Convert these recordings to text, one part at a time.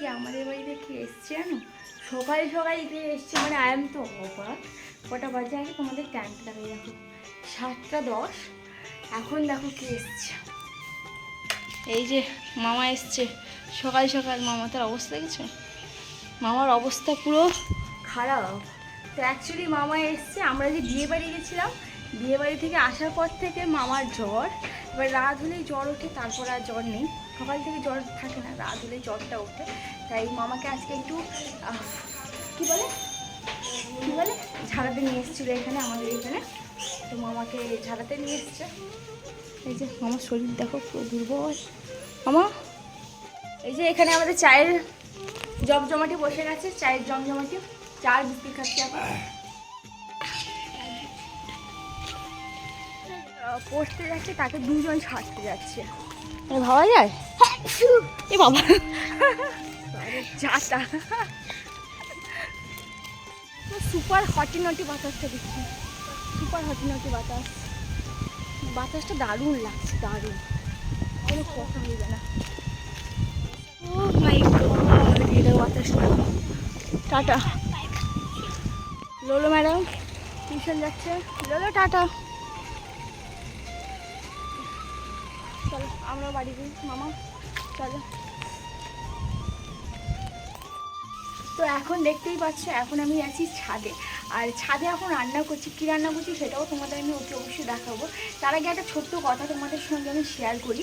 আজকে আমাদের বাড়িতে কে এসছে জানো? সকাল সকাল কে এসছে মানে আই তো অবাক। কটা বাজে আগে তোমাদের টাইমটা দেখো দেখো। সাতটা দশ। এখন দেখো কে এসছে। এই যে মামা এসছে। সকাল সকাল মামাটার অবস্থা দেখেছ? মামার অবস্থা পুরো খারাপ। তো অ্যাকচুয়ালি মামা এসছে, আমরা যে বিয়ে বাড়ি গেছিলাম, বিয়ে বাড়ি থেকে আসার পর থেকে মামার জ্বর। এবার রাত হলেই জ্বর ওঠে, তারপর আর জ্বর নেই। সকাল থেকে জ্বর থাকে না, রাত হলে জ্বরটা ওঠে। তাই মামাকে আজকে একটু কি বলে? কি বলে? ঝাড়াতে নিয়ে এসেছিল এখানে, আমাদের এখানে। তো মামাকে ঝাড়াতে নিয়ে এসছে। এই যে, মামার শরীর দেখো পুরো দুর্বল। মামা? এই যে, এখানে আমাদের চায়ের জমজমাটি বসে গেছে। চায়ের জমজমাটি চার বিস্কুট খাচ্ছি এখন। পড়তে যাচ্ছে, তাকে দুজন ছাড়তে যাচ্ছে। ভাবা যায়? এ বাবা। যাতা। সুপার হটি নটি বাতাসটা দিচ্ছে সুপার হটি নটি বাতাস। বাতাসটা দারুণ লাগছে, দারুণ। কোনো কথা হইবে না। ও মাই গড বাতাসটা। টাটা। লোলো ম্যাডাম, টিউশন যাচ্ছে। লোলো, টাটা। আমরা বাড়ি যাই। মামা, চলো। তো এখন দেখতেই পাচ্ছ, এখন আমি আছি ছাদে। আর ছাদে এখন রান্না করছি। কী রান্না করছি সেটাও তোমাদের আমি অতি অবশ্যই দেখাবো। তার আগে একটা ছোট্ট কথা তোমাদের সঙ্গে আমি শেয়ার করি।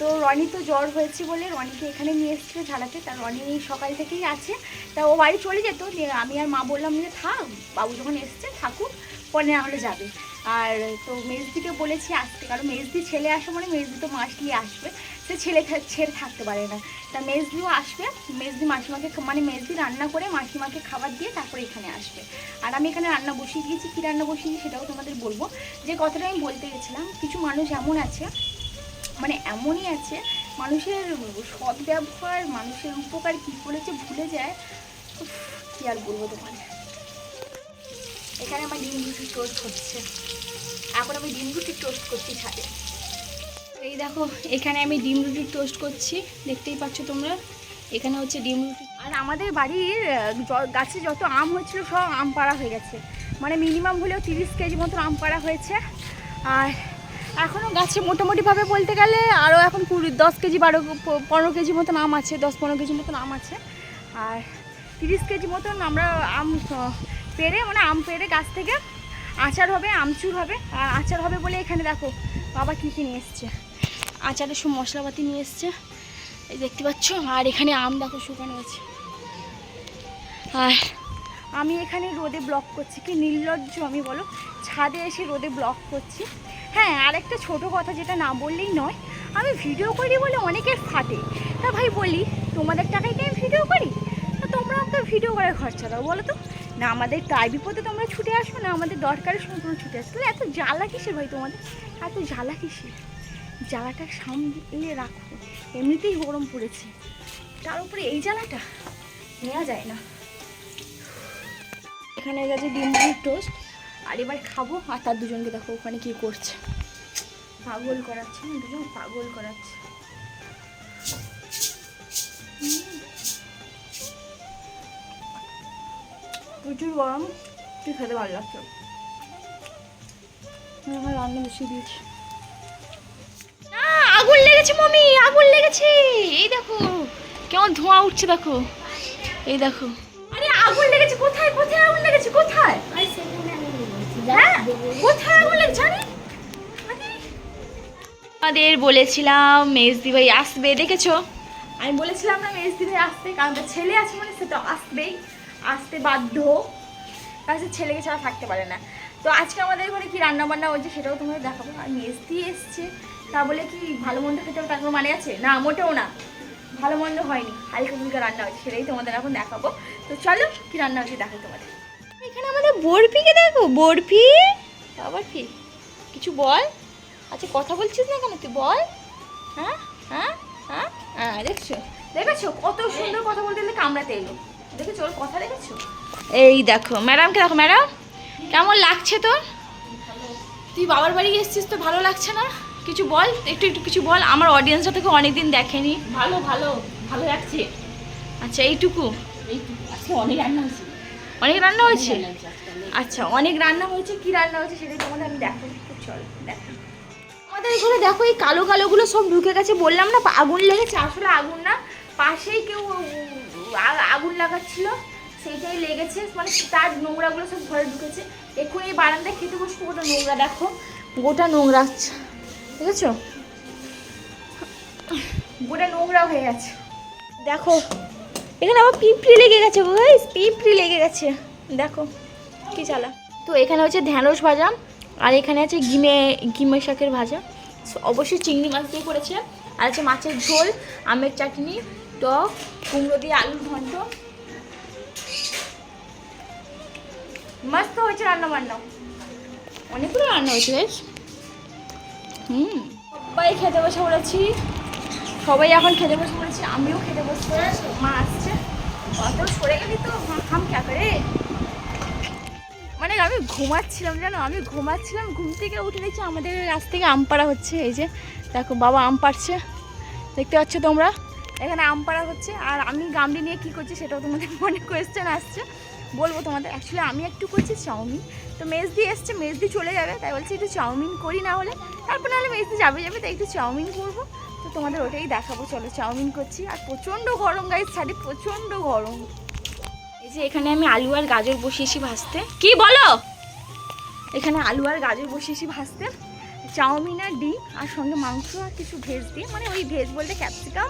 তো রনি তো জ্বর হয়েছে বলে রনিকে এখানে নিয়ে এসেছিল ঝালাতে তা রনি সকাল থেকেই আছে। তা ও বাড়ি চলে যেত। আমি আর মা বললাম যে থাক বাবু যখন এসছে, থাকুক, পরে না হলে যাবে। আর তো মেজদিকে বলেছি আসতে, কারণ মেজদি ছেলে আসে মানে মেজদি তো মাসলি আসবে, সে ছেলে ছেড়ে থাকতে পারে না। তা মেজদিও আসবে, মেজদি মাসিমাকে মানে মেজদি রান্না করে মাসিমাকে খাবার দিয়ে তারপরে এখানে আসবে। আর আমি এখানে রান্না বসিয়ে দিয়েছি, কী রান্না বসিয়েছি সেটাও তোমাদের বলব। যে কথাটা আমি বলতে গেছিলাম, কিছু মানুষ এমন আছে মানে এমনই আছে, মানুষের সৎ ব্যবহার মানুষের উপকার কী করেছে ভুলে যায় কি আর বলব তোমাদের এখানে আমার ডিম রুটি টোস্ট হচ্ছে। এখন আমি ডিম রুটি টোস্ট করছি ছাদে এই দেখো, এখানে আমি ডিম রুটি টোস্ট করছি। দেখতেই পাচ্ছ তোমরা? এখানে হচ্ছে ডিম রুটি। আর আমাদের বাড়ির গাছে যত আম হচ্ছিল সব আম পাড়া হয়ে গেছে। মানে মিনিমাম হলেও তিরিশ কেজি মতো আম পাড়া হয়েছে। আর এখনও গাছে মোটামুটিভাবে বলতে গেলে আরও এখন কুড়ি, দশ কেজি, বারো পনেরো কেজি মতন আম আছে, দশ, পনেরো কেজি মতন আম আছে। আর তিরিশ কেজি মতন আমরা আম পেরে মানে আম পেরে গাছ থেকে আচার হবে, আমচুর হবে। আর আচার হবে বলে এখানে দেখো, বাবা কী কী নিয়ে এসছে। আচারের সব মশলাপাতি নিয়ে এসছে। এই দেখতে পাচ্ছ? আর এখানে আম দেখো শুকানো আছে। আর আমি এখানে রোদে ব্লক করছি। কি নির্লজ্জ আমি বলো। ছাদে এসে রোদে ব্লক করছি। হ্যাঁ আর একটা ছোটো কথা যেটা না বললেই নয়, আমি ভিডিও করি বলে অনেকের ফাটে। তা ভাই বলি, তোমাদের টাকায় কি আমি ভিডিও করি? তা তোমরা আমাকে ভিডিও করে খরচা দাও, বলো তো। না, আমাদের তাই বিপদে তোমরা ছুটে আসো না, আমাদের দরকারের সময় তোমরা ছুটে আসো। তাহলে এত জ্বালা কিসের ভাই তোমাদের? এত জ্বালা কিসের? জ্বালাটা সামলে রাখো। এমনিতেই গরম পড়েছে। তার উপরে এই জ্বালাটা নেওয়া যায় না। এখানে গেছে ডিম ডিম টোস্ট। আর এবার খাব, আর তার দুজনকে দেখো ওখানে কি করছে। পাগল করাচ্ছে দুজন পাগল করাচ্ছে। প্রচুর গরম তুই খেতে ভালো লাগছে। আমি এখন রান্না বসিয়ে দিয়েছি। না আগুন লেগেছে মমি আগুন লেগেছে। এই দেখো কেমন ধোঁয়া উঠছে দেখো। এই দেখো। আরে আগুন লেগেছে কোথায় কোথায় আগুন লেগেছে কোথায়? হ্যাঁ কোথায় আগুন লেগেছে আরে? আরে। আমাদের বলেছিলাম মেজদি ভাই আসবে দেখেছ? আমি বলেছিলাম না মেজদি ভাই আসবে কারণ ছেলে আছে মানে সে তো আসবেই। আসতে বাধ্য। সে ছেলেকে ছাড়া থাকতে পারে না। তো আজকে আমাদের ঘরে কি রান্না বান্না হয়েছে সেটাও তোমাদের দেখাবো। আর মেজদি এসছে। তা বলে কি ভালো মন্দ খেতে তার কোনো মানে আছে? না মোটেও না। ভালো মন্দ হয়নি। হালকা ফুলকা রান্না হয়েছে সেটাই তোমাদের এখন দেখাবো। তো চলো কি রান্না হয়েছে দেখাই তোমাদের। এখানে আমাদের বরফিকে দেখো। বরফি? আবার কি? কিছু বল? আচ্ছা কথা বলছিস না কেন তুই? বল। হ্যাঁ? হ্যাঁ? হ্যাঁ? হ্যাঁ দেখছ? দেখেছ? কত সুন্দর কথা বলতে গেলে কামড়াতে এলো। দেখেছ ওর কথা দেখেছ? এই দেখো ম্যাডামকে দেখো ম্যাডাম। কেমন লাগছে তোর? তুই বাবার বাড়ি এসেছিস তো ভালো লাগছে না? কিছু বল একটু একটু কিছু বল। আমার অডিয়েন্সরা তোকে অনেকদিন দেখেনি। ভালো ভালো ভালো লাগছে। আচ্ছা এইটুকু? এইটুকু আজকে অনেক রান্না হয়েছে। অনেক রান্না হয়েছে। আচ্ছা অনেক রান্না হয়েছে কি রান্না হয়েছে সেটাই তোমাদের আমি দেখো চল দেখো। আমাদের এখানে দেখো এই কালো কালোগুলো সব ঢুকে গেছে বললাম না আগুন লেগেছে। আসলে আগুন না পাশেই কেউ আগুন লাগাচ্ছিল সেইটাই লেগেছে। মানে তার নোংরাগুলো সব ঘরে ঢুকেছে। এক্ষুনি এই বারান্দায় খেতে বসবো গোটা নোংরা দেখো। গোটা নোংরা দেখেছ? গোটা নোংরা হয়ে গেছে। দেখো এখানে আবার পিঁপড়ি লেগে গেছে গো গাইস পিঁপড়ে লেগে গেছে। দেখো কি চালা। তো এখানে হচ্ছে ঢ্যাঁড়স ভাজা আর এখানে আছে গিমে গিমে শাকের ভাজা। অবশ্যই চিংড়ি মাছ দিয়ে করেছে। আর আছে মাছের ঝোল আমের চাটনি টক, কুমড়ো দিয়ে আলুর ঘন্ট। মস্ত হয়েছে রান্না বান্না। অনেকগুলো রান্না হয়েছে, বেশ। হুম, সবাই খেতে বসে পড়েছি। সবাই এখন খেতে বসে পড়েছি, আমিও খেতে বসতে মা আসছে। অত সরে গেলি তো হাম ক্যা করে? মানে আমি ঘুমাচ্ছিলাম, জানো? আমি ঘুমাচ্ছিলাম, ঘুম থেকে উঠে দেখছি আমাদের গাছ থেকে আম পাড়া হচ্ছে। এই যে, দেখো, বাবা আম পাড়ছে। দেখতে পাচ্ছ তোমরা? এখানে আম পাড়া হচ্ছে। আর আমি গামলি নিয়ে কী করছি সেটাও তোমাদের মনে কোয়েশ্চেন আসছে। বলব তোমাদের অ্যাকচুয়ালি আমি একটু করছি চাউমিন। তো মেজদি এসছে, মেজদি চলে যাবে, তাই বলছি একটু চাউমিন করি না হলে। তারপর নাহলে মেজদি যাবে যাবে, তাই একটু চাউমিন করব। তো তোমাদের ওটাই দেখাবো, চলো চাউমিন করছি। আর প্রচণ্ড গরম গাইজ ছাড়ি প্রচণ্ড গরম। এই যে এখানে আমি আলু আর গাজর বসিয়েছি ভাজতে। কি বলো? এখানে আলু আর গাজর বসিয়েছি ভাজতে। চাউমিন আর ডিম, আর সঙ্গে মাংস আর কিছু ভেজ দিয়ে মানে ওই ভেজ বলতে ক্যাপসিকাম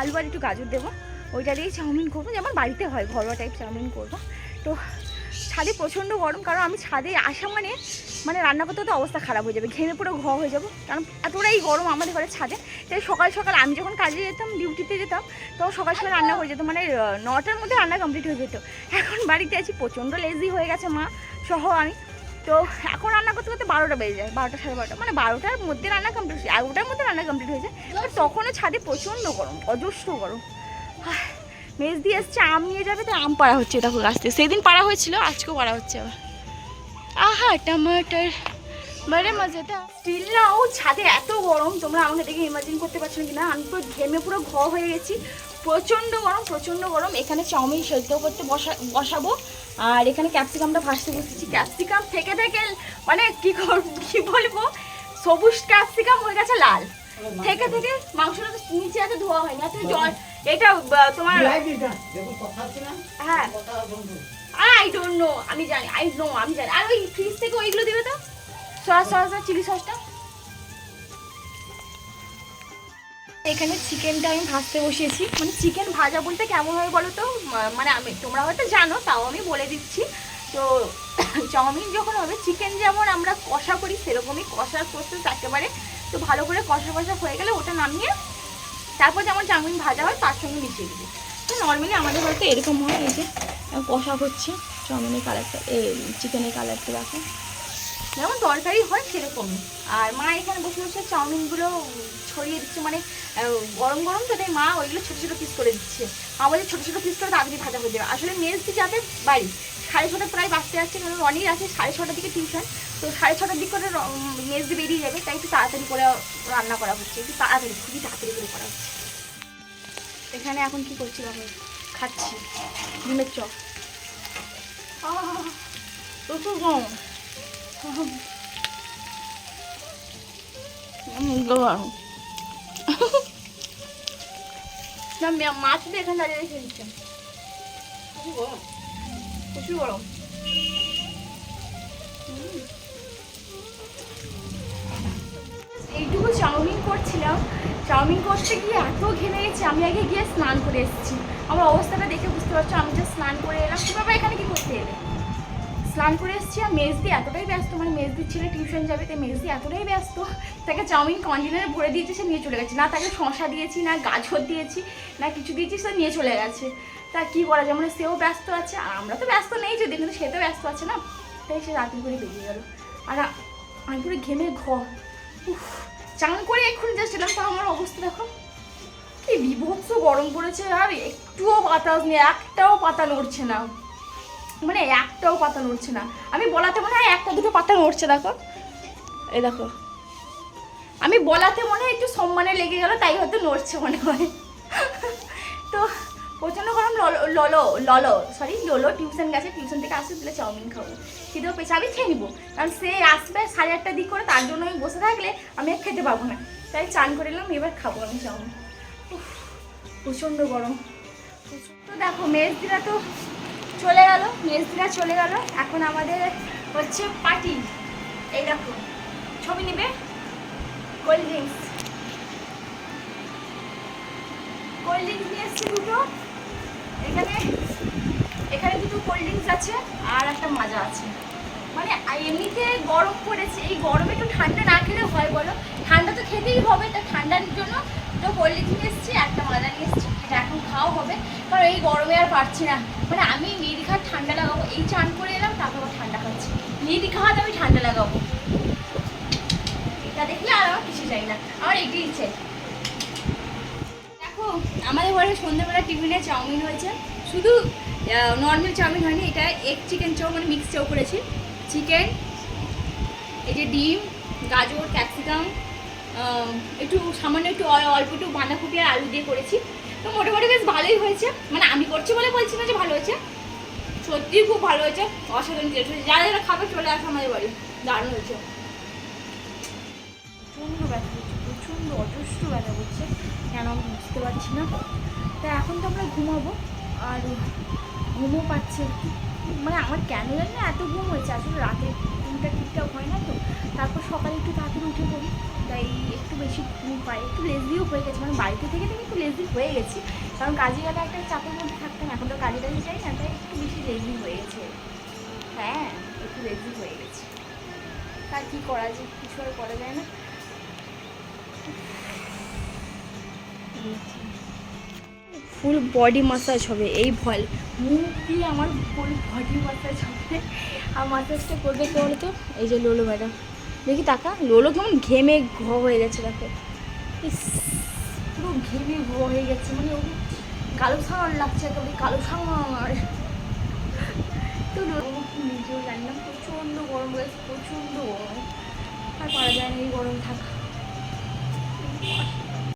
আলু আর একটু গাজর দেবো। ওইটা দিয়েই চাউমিন করব। যেমন বাড়িতে হয়, ঘরোয়া টাইপ চাউমিন করব। তো ছাদে প্রচণ্ড গরম, কারণ আমি ছাদে আসা মানে মানে রান্না করতে তো অবস্থা খারাপ হয়ে যাবে। ঘেমে পুরো ঘ হয়ে যাব। কারণ এতটাই গরম আমাদের ঘরে ছাদে তাই সকাল সকাল আমি যখন কাজে যেতাম, ডিউটিতে যেতাম তখন সকাল সকাল রান্না হয়ে যেত। মানে নটার মধ্যে রান্না কমপ্লিট হয়ে যেত। এখন বাড়িতে আছি, প্রচণ্ড লেজি হয়ে গেছে মা, সহ আমি। তো এখন রান্না করতে করতে বারোটা বেজে যায়, বারোটা সাড়ে বারোটা। মানে বারোটার মধ্যে রান্না কমপ্লিট হয়ে যায় এগারোটার মধ্যে রান্না কমপ্লিট হয়ে যায় এবার তখনও ছাদে প্রচণ্ড গরম, অজস্র গরম। মেজ দিয়ে এসছে আম নিয়ে যাবে তো আম পাড়া হচ্ছে, দেখো গাছ থেকে সেদিন পাড়া হয়েছিল, আজকেও পাড়া হচ্ছে আবার। আহা, টমাটার, বারে মজাটা। স্টিল না, ও ছাদে এত গরম, তোমরা আমাকে দেখে ইমাজিন করতে পারছ না আমি পুরো ঘেমে পুরো ঘ হয়ে গেছি। প্রচণ্ড গরম প্রচণ্ড গরম। এখানে চাউমিন সেদ্ধ করতে বসা বসাবো। আর এখানে ক্যাপসিকামটা ভাজতে বসেছি। ক্যাপসিকাম থেকে থেকে মানে কি করব কি বলব? সবুজ ক্যাপসিকাম হয়ে গেছে লাল। থেকে থেকে মাংসটা তো নিচে এত ধোয়া হয়নি। এত জল এটা তোমার হ্যাঁ। আই ডোন্ট নো আমি জানি আই নো আমি জানি। আর ওই ফ্রিজ থেকে ওইগুলো দিবে তো? সস সস চিলি সসটা এখানে চিকেনটা আমি ভাজতে বসিয়েছি। মানে চিকেন ভাজা বলতে কেমন হয় বলো তো? মানে আমি, তোমরা হয়তো জানো, তাও আমি বলে দিচ্ছি। তো চাউমিন যখন হবে, চিকেন যেমন আমরা কষা করি, সেরকমই কষার প্রসেস একেবারে। তো ভালো করে কষা কষা হয়ে গেলে ওটা নামিয়ে তারপর যেমন চাউমিন ভাজা হয়, তার সঙ্গে মিশিয়ে দিবি। তো নর্মালি আমাদের হয়তো এরকম হয়, এই যে কষা হচ্ছে চাউমিনের কালারটা এই চিকেনের কালারটা দেখো। যেমন তরকারি হয় সেরকমই। আর মা এখানে বসে বসে চাউমিনগুলো ছড়িয়ে দিচ্ছে মানে গরম গরম তো তাই মা ওইগুলো ছোটো ছোটো পিস করে দিচ্ছে। আমাদের ছোটো ছোটো পিস করে তাড়াতাড়ি ভাজা হয়ে যাবে। আসলে মেজদি যাবে বাড়ি। সাড়ে ছটা প্রায় বাঁচতে আসছে কারণ রনির আছে সাড়ে ছটার দিকে টিউশন তো সাড়ে ছটার দিক করে মেজদি বেরিয়ে যাবে তাই একটু তাড়াতাড়ি করে রান্না করা হচ্ছে। একটু তাড়াতাড়ি খুবই তাড়াতাড়ি করে করা হচ্ছে। এখানে এখন কি করছি বাবা? খাচ্ছি। ডিমের চপ। প্রচুর উম, গরম। না মাছ তো এখানে দাঁড়িয়ে রেখে দিচ্ছে। এইটুকু চাউমিন করছিলাম। চাউমিন করতে গিয়ে এত ঘেমে গেছি, আমি আগে গিয়ে স্নান করে এসেছি। আমার অবস্থাটা দেখে বুঝতে পারছ, আমি যে স্নান করে এলাম বাবা এখানে কি করতে এলে? স্নান করে এসেছি আর মেজদি এতটাই ব্যস্ত মানে মেজদির ছেলে টিউশন যাবে তাই মেজদি এতটাই ব্যস্ত তাকে চাউমিন কন্টেনারে ভরে দিয়েছে সে নিয়ে চলে গেছে। না তাকে শশা দিয়েছি না গাজর দিয়েছি না কিছু দিয়েছি সে নিয়ে চলে গেছে। তা কি করা যায়? মানে সেও ব্যস্ত আছে আর আমরা তো ব্যস্ত নেই যদি কিন্তু সে তো ব্যস্ত আছে না? তাই সে রাত্রি করে বেরিয়ে গেল। আর আমি পুরো ঘেমে ঘর উফ, চান করে এক্ষুনি এলাম। তা আমার অবস্থা দেখো। কি বিভৎস গরম পড়েছে আর একটুও বাতাস নেই একটাও পাতা নড়ছে না। মানে একটাও পাতা নড়ছে না। আমি বলাতে মনে হয় একটা দুটো পাতা নড়ছে, দেখো। এই দেখো। আমি বলাতে মনে হয় একটু সম্মানে লেগে গেল, তাই হয়তো নড়ছে মনে হয়। তো প্রচণ্ড গরম, ললো ললো সরি লোলো টিউশন গেছে টিউশন থেকে আসতে দিলে চাউমিন খাব। খিদেও পেয়েছে, আমি খেয়ে নিবো। কারণ সে আসবে সাড়ে আটটার দিক করে, তার জন্য আমি বসে থাকলে আমি আর খেতে পাবো না। তাই চান করে এলাম এবার খাব আমি চাউমিন। প্রচণ্ড গরম। তো দেখো, মেজদিরা তো চলে গেল, মেজদিরা চলে গেল। এখন আমাদের হচ্ছে পার্টি এই দেখো, ছবি নিবে? কোল্ড ড্রিঙ্কস কোল্ড ড্রিঙ্কস নিয়ে এসছি দুটো। এখানে এখানে দুটো কোল্ড ড্রিঙ্কস আছে আর একটা মাজা আছে। মানে এমনিতে গরম পড়েছে। এই গরমে একটু ঠান্ডা না খেলে হয়, বলো? ঠান্ডা তো খেতেই হবে, তা ঠান্ডার জন্য দুটো ড্রিঙ্কস নিয়ে এসছি, একটা মাজা নিয়ে এসছি, এটা এখন খাওয়া হবে। কারণ এই গরমে আর পারছি না। মানে আমি নির্ঘাত ঠান্ডা লাগাবো, এই চান করে এলাম, তারপর ঠান্ডা খাচ্ছি। নির্ঘাত আমি ঠান্ডা লাগাবো। এটা দেখলে আর আমার কিছু চাই না। আমার এটাই ইচ্ছে। দেখো, আমাদের ঘরে সন্ধ্যেবেলা টিফিনে চাউমিন হয়েছে। শুধু নর্মাল চাউমিন হয়নি, এটা এগ চিকেন চাউ মানে মিক্স চাউ করেছি। চিকেন এই যে ডিম, গাজর ক্যাপসিকাম একটু সামান্য একটু অল্প একটু বাঁধাকপি আর আলু দিয়ে করেছি। তো মোটামুটি বেশ ভালোই হয়েছে। মানে আমি করছি বলে বলছি না যে ভালো হয়েছে। সত্যিই খুব ভালো হয়েছে। অসাধারণ টেস্ট হয়েছে। যারা যারা খাবে চলে আসে আমাদের বাড়ি। দারুণ হয়েছে। প্রচণ্ড ব্যথা করছে, প্রচণ্ড অজস্র ব্যথা করছে। কেন আমি বুঝতে পারছি না। তা এখন তো আমরা ঘুমাবো। আর ঘুমও পাচ্ছে মানে আমার কেন জানি না এত ঘুম হয়েছে। আসলে রাতে ঘুমটা ঠিকঠাক হয় না তো। তারপর সকালে একটু তাড়াতাড়ি উঠে পড়ি। তাই বেশি পাই একটু লেজিও হয়ে গেছে। মানে বাড়িতে থেকে থেকে একটু লেজি হয়ে গেছি। কারণ কাজে গেলে একটা চাপের মধ্যে থাকতাম এখন তো কাজে টাজে যাই না তাই একটু বেশি লেজি হয়ে গেছে। হ্যাঁ একটু লেজি হয়ে গেছে। আর কী করা যায় কিছু আর করা যায় না। ফুল বডি মাসাজ হবে এই ভল মুখ দিয়ে আমার ফুল বডি মাসাজ হবে। আর মাসাজটা করবে কে বলো তো এই যে লোলো ম্যাডাম। দেখি টাকা লোলো কেমন ঘেমে ঘ হয়ে গেছে, দেখো। পুরো ঘেমে ঘ হয়ে গেছে মানে ওকে কালো সাঁড় লাগছে একেবারে কালো সাঁড় তো নিজেও জানি না, প্রচণ্ড গরম হয়েছে প্রচণ্ড গরম। আর পারা যায় না এই গরম থাকা।